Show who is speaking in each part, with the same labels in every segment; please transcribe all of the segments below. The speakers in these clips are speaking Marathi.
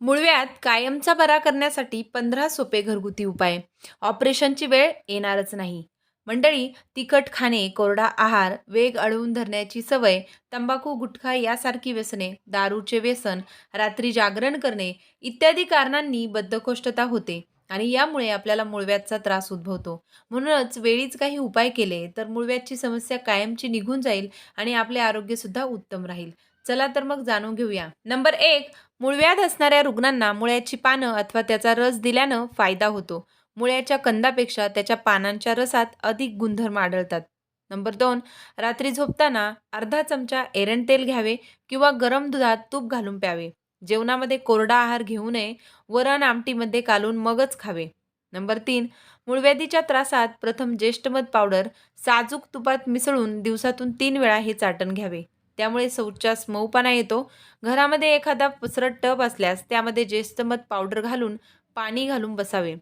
Speaker 1: मुळव्यात कायमचा बरा करण्यासाठी पंधरा सोपे घरगुती उपाय. ऑपरेशनची वेळ येणारच नाही. मंडळी तिखट खाणे कोरडा आहार वेग अडवून धरण्याची सवय तंबाखू गुटखा यासारखी व्यसने दारूचे व्यसन रात्री जागरण करणे इत्यादी कारणांनी बद्धकोष्ठता होते आणि यामुळे आपल्याला मुळव्याचा त्रास उद्भवतो. म्हणूनच वेळीच काही उपाय केले तर मुळव्याची समस्या कायमची निघून जाईल आणि आपले आरोग्यसुद्धा उत्तम राहील. चला तर मग जाणून घेऊया. नंबर एक मूळव्याध असणाऱ्या रुग्णांना मुळ्याची पानं अथवा त्याचा रस दिल्यानं फायदा होतो. मुळ्याच्या कंदापेक्षा त्याच्या पानांच्या रसात अधिक गुणधर्म आढळतात. नंबर दोन रात्री झोपताना अर्धा चमचा एरंड तेल घ्यावे किंवा गरम दुधात तूप घालून प्यावे. जेवणामध्ये कोरडा आहार घेऊ नये वरण आमटीमध्ये कालून मगच खावे. नंबर तीन मूळव्याधीच्या त्रासात प्रथम ज्येष्ठमध पावडर साजूक तुपात मिसळून दिवसातून तीन वेळा हे चाटण घ्यावे. त्यामुळे शौचास मऊपणा येतो. घरामध्ये एखादा पसरट टब असल्यास त्यामध्ये ज्येष्ठमध पावडर घालून पाणी घालून बसावे.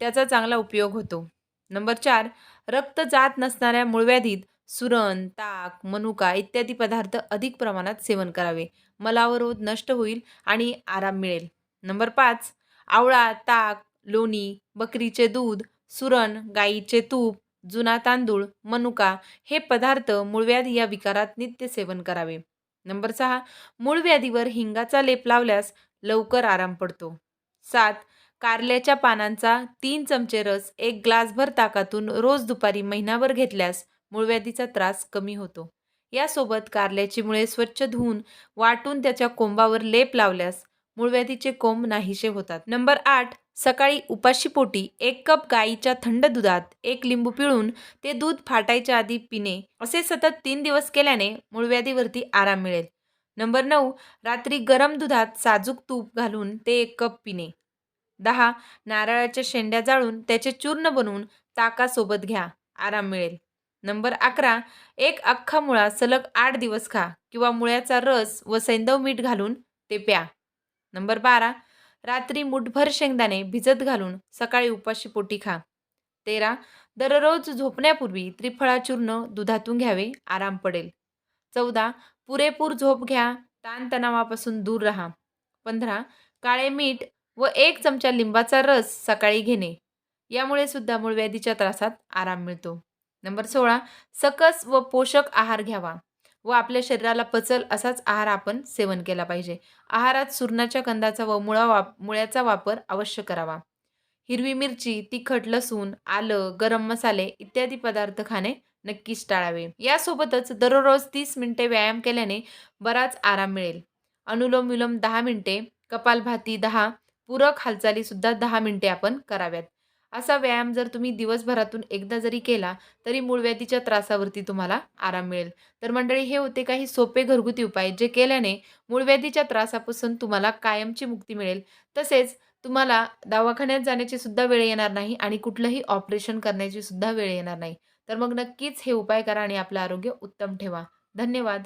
Speaker 1: त्याचा चांगला उपयोग होतो. नंबर चार रक्त जात नसणाऱ्या मूळव्याधीत सुरण ताक मनुका इत्यादी पदार्थ अधिक प्रमाणात सेवन करावे. मलावरोध नष्ट होईल आणि आराम मिळेल. नंबर पाच आवळा ताक लोणी बकरीचे दूध सुरण गाईचे तूप जुना तांदूळ मनुका हे पदार्थ मूळव्याधी या विकारात नित्य सेवन करावे. नंबर सहा मूळव्याधीवर हिंगाचा लेप लावल्यास लवकर आराम पडतो. सात कारल्याच्या पानांचा तीन चमचे रस एक ग्लासभर ताकातून रोज दुपारी महिनाभर घेतल्यास मूळव्याधीचा त्रास कमी होतो. यासोबत कारल्याची मुळे स्वच्छ धुवून वाटून त्याच्या कोंबावर लेप लावल्यास मूळव्याधीचे कोंब नाहीसे होतात. नंबर आठ सकाळी उपाशीपोटी एक कप गाईच्या थंड दुधात एक लिंबू पिळून ते दूध फाटायच्या आधी पिणे. असे सतत तीन दिवस केल्याने मूळव्याधीवरती आराम मिळेल. नंबर नऊ रात्री गरम दुधात साजूक तूप घालून ते एक कप पिणे. दहा नारळाच्या शेंड्या जाळून त्याचे चूर्ण बनवून ताकासोबत घ्या. आराम मिळेल. नंबर अकरा एक अख्खा मुळा सलग आठ दिवस खा किंवा मुळ्याचा रस व सैंदव मीठ घालून ते प्या. नंबर बारा रात्री मुठभर शेंगदाणे भिजत घालून सकाळी उपाशी पोटी खा. तेरा. दररोज झोपण्यापूर्वी त्रिफळा चूर्ण दुधातून घ्यावे आराम पडेल. चौदा. पुरेपूर झोप घ्या ताणतणावापासून दूर राहा. पंधरा. काळे मीठ व एक चमचा लिंबाचा रस सकाळी घेणे. यामुळे सुद्धा मूळव्याधीच्या त्रासात आराम मिळतो. नंबर सोळा. सकस व पोषक आहार घ्यावा. व आपल्या शरीराला पचल असाच आहार आपण सेवन केला पाहिजे. आहारात सुरणाच्या कंदाचा व मुळा वाप मुळ्याचा वापर अवश्य करावा. हिरवी मिरची तिखट लसूण आलं गरम मसाले इत्यादी पदार्थ खाणे नक्कीच टाळावे. यासोबतच दररोज तीस मिनिटे व्यायाम केल्याने बराच आराम मिळेल. अनुलोम विलोम दहा मिनिटे कपालभाती दहा पूरक हालचालीसुद्धा दहा मिनिटे आपण कराव्यात. असा व्यायाम जर तुम्ही दिवसभरातून एकदा जरी केला तरी मूळव्याधीच्या त्रासावरती तुम्हाला आराम मिळेल. तर मंडळी हे होते काही सोपे घरगुती उपाय जे केल्याने मूळव्याधीच्या त्रासापासून तुम्हाला कायमची मुक्ती मिळेल. तसेच तुम्हाला दवाखान्यात जाण्याची सुद्धा वेळ येणार नाही आणि कुठलंही ऑपरेशन करण्याची सुद्धा वेळ येणार नाही. तर मग नक्कीच हे उपाय करा आणि आपलं आरोग्य उत्तम ठेवा. धन्यवाद.